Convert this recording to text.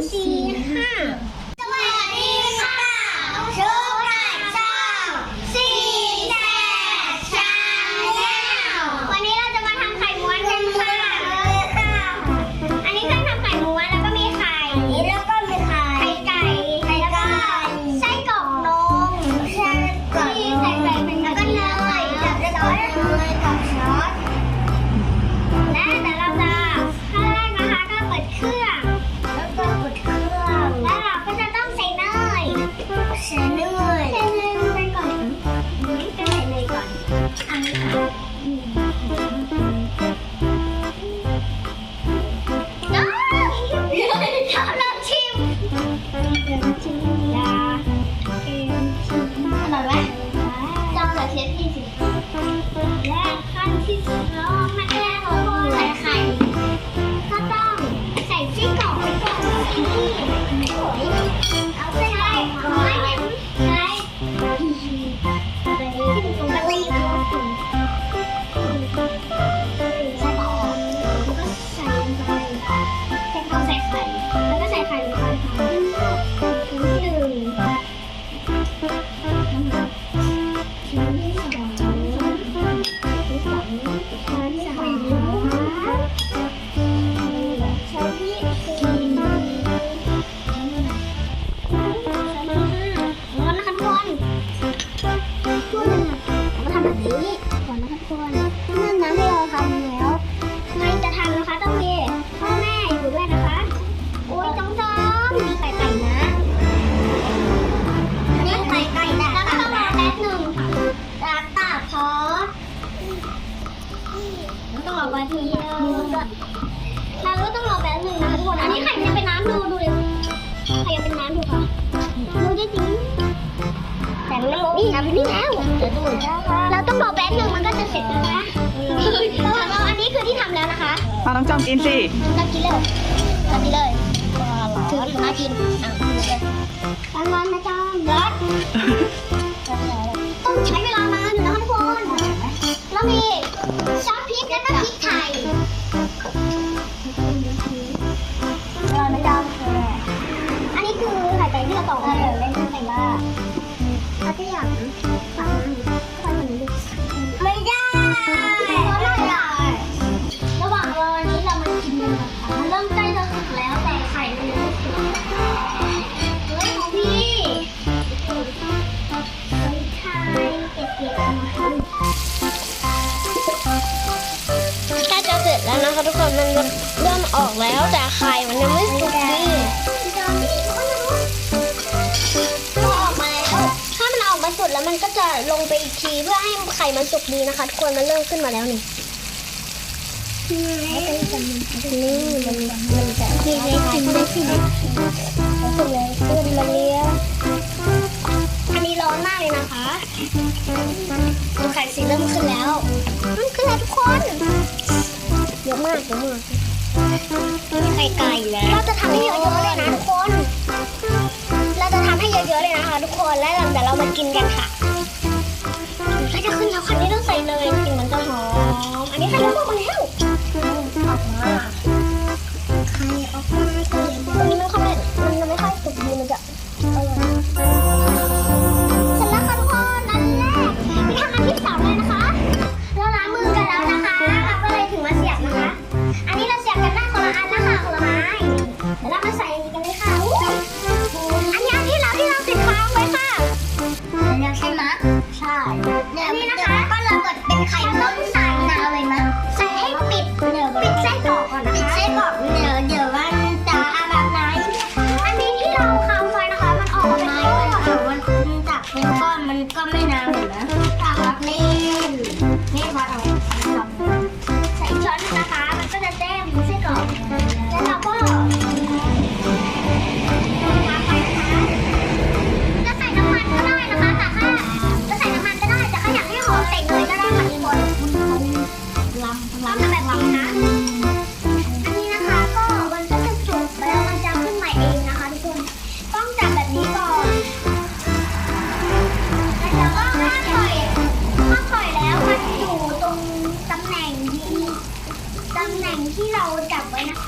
see. กันที่ล้อไม่เด้ อมาทีเดีวน้ำก็ต้องรอแป๊บหนึงนะทุกคน อันนี้ไข่จะเป็นน้ำดูดูเลยไข่จะเป็นน้ำดูค่ะดูได้จริงแต่ไม่ลบนี่น้ำนี่แล้วเดี๋ยวดูเราต้องรอแป๊บหนึงมันก็จะเสร็จแล้วนะเราอันนี้คือที่ทำแล้วนะคะเอาน้องจอมกินสิเรากินเลยเรากินเลยถือมากินร้อนร้อนนะจอมร้อน ยวลงไปอีกทีเพื่อให้ไข่มันสุกดีนะคะทุกคนมันเริ่มขึ้นมาแล้วนี่นี่มันมันจะกินเลยกินได้ใช่ไหมขึ้เลยขึ้นมาเลี้ยอันนี้ร้อนมากเลยนะคะไข่สีเริ่มขึ้นแล้วมัมขึ้นแล้วทุกคนเยอะมากเยอะมากไข่ไก่แล้วเราจะทำให้เยอะๆเลยนะทุกคน เราจะทำให้เยอะๆเลยนะคะทุกคนแล้วเดี๋ยวเรามากินกันค่ะ Yeah, างหมดนะนี่นี่พอดเอา ตำแหน่งที่เราจับไว้นะ